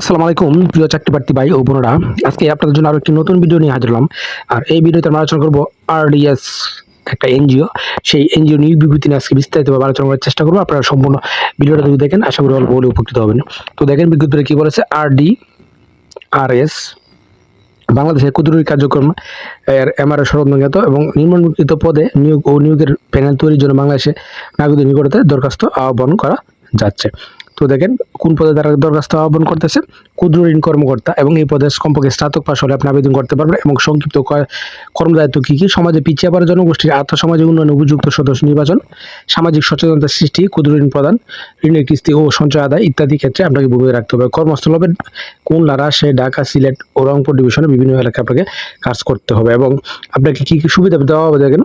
আসসালামু আলাইকুম, প্রিয় চাকরি প্রার্থী ভাই ও বোনেরা। আজকে আপনাদের জন্য আরও একটি নতুন ভিডিও নিয়ে হাজির হলাম। আর এই ভিডিওতে আমরা আলোচনা করব আরডিএস একটা এনজিও সেই এনজিও নিয়োগ বিবৃতি নিয়ে আজকে বিস্তারিতভাবে আলোচনা করার চেষ্টা করব। আপনারা সম্পূর্ণ ভিডিওটা যদি দেখেন, আশা করি অল্প হলে উপকৃত হবেন। তো দেখেন বিজ্ঞপ্তিতে কী বলেছে? আরডি আর এস বাংলাদেশের কুদরতি কার্যক্রম, এর এমআরএ সরঞ্জাত এবং নিম্নলিখিত পদে নিয়োগ ও নিয়োগের প্যানেল তৈরির জন্য বাংলাদেশে নাগরিকদের নিকটতে দরখাস্ত আহ্বান করা যাচ্ছে। তো দেখেন কোন পদে তারা দরখাস্ত আহ্বান করতেছে। ক্ষুদ্র ঋণ কর্মকর্তা এবং এই পদে কমপক্ষে স্নাতক পাশ হলে আপনি আবেদন করতে পারবেন এবং সংক্ষিপ্ত কর্মদায়িত্ব কী কী? সমাজে পিছিয়ে পড়া জনগোষ্ঠীর আর্থসামাজিক উন্নয়নে উপযুক্ত সদস্য নির্বাচন, সামাজিক সচেতনতা সৃষ্টি, ক্ষুদ্র ঋণ প্রদান, ঋণের কিস্তি ও সঞ্চয় আদায় ইত্যাদি ক্ষেত্রে আপনাকে ভূমিকা রাখতে হবে। কর্মস্থল হবে খুলনা রাজশাহী ঢাকা, সিলেট ও রংপুর ডিভিশনে বিভিন্ন এলাকায় আপনাকে কাজ করতে হবে এবং আপনাকে কী কী সুবিধা দেওয়া হবে দেখেন?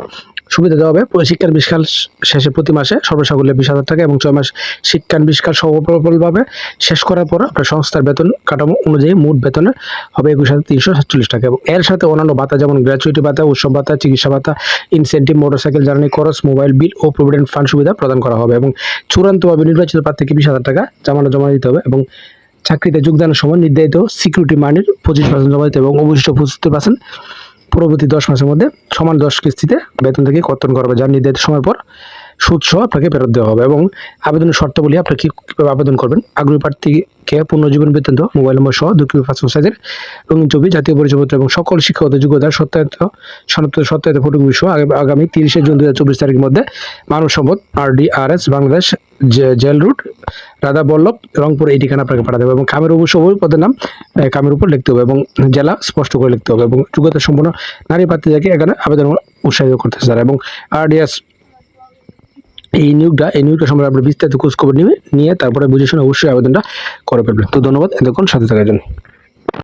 সুবিধা দেওয়া হবে। শিক্ষার বিষ্কাল শেষে প্রতি মাসে সর্বসাকুল্যে বিশ হাজার টাকা এবং ছয় মাস শিক্ষান বিষ্কাল সফলভাবে শেষ করার পর আপনার সংস্থার বেতন কাঠামো অনুযায়ী মোট বেতনের হবে একুশ হাজার তিনশো সাতচল্লিশ টাকা এবং এর সাথে অন্যান্য ভাতা যেমন গ্র্যাচুইটি ভাতা, উৎসব ভাতা, চিকিৎসা ভাতা ইনসেন্টিভ মোটরসাইকেল জ্বালানি খরচ মোবাইল বিল ও প্রভিডেন্ট ফান্ড সুবিধা প্রদান করা হবে এবং চূড়ান্তভাবে নির্বাচিত প্রার্থীকে বিশ হাজার টাকা জামানত জমা দিতে হবে এবং চাকরিতে যোগদানের সময় নির্ধারিত সিকিউরিটি মানির পঁচিশ পার্সেন্ট জমা দিতে হবে এবং অবশিষ্ট পঁচাত্তর পার্সেন্ট পরবর্তী দশ মাসের মধ্যে সমান দশ কিস্তিতে বেতন থেকে কর্তন করা হবে, যার নির্ধারিত সময় পর সুদ সহ আপনাকে ফেরত দেওয়া হবে এবং আবেদনের শর্তাবলী আপনি কি কীভাবে আবেদন করবেন? আগ্রহী প্রার্থীকে পুনর্জীবন দেওয়া মোবাইল নম্বর সহ দুই পাসপোর্ট সাইজের রঙিন ছবি, জাতীয় পরিচয়পত্র এবং সকল শিক্ষাগত যোগ্যতার সত্যায়িত, সনাক্ত, সত্যায়িত ফটোকপি সহ আগামী- তিরিশে জুন দু হাজার চব্বিশ তারিখের মধ্যে মানব সম্পদ, RDRS, Bangladesh jail road, Radha Ballav, Rangpur, এই ঠিকানা আপনাকে পাঠাতে হবে এবং কামের উপর সবই পদের নাম কামের উপর লিখতে হবে এবং জেলা স্পষ্ট করে লিখতে হবে এবং যোগ্যতা সম্পন্ন নারী প্রার্থীদেরকে এখানে আবেদন উৎসাহিত করতে স্যার এবং আরডিএস এই নিয়োগটা এই নিয়োগটা সম্পর্কে আপনার বিস্তারিত খোঁজ খবর নিবে, নিয়ে তারপরে বুঝে শুনে অবশ্যই আবেদনটা করে ফেলবেন তো ধন্যবাদ, এতক্ষণ সাথে থাকার জন্য।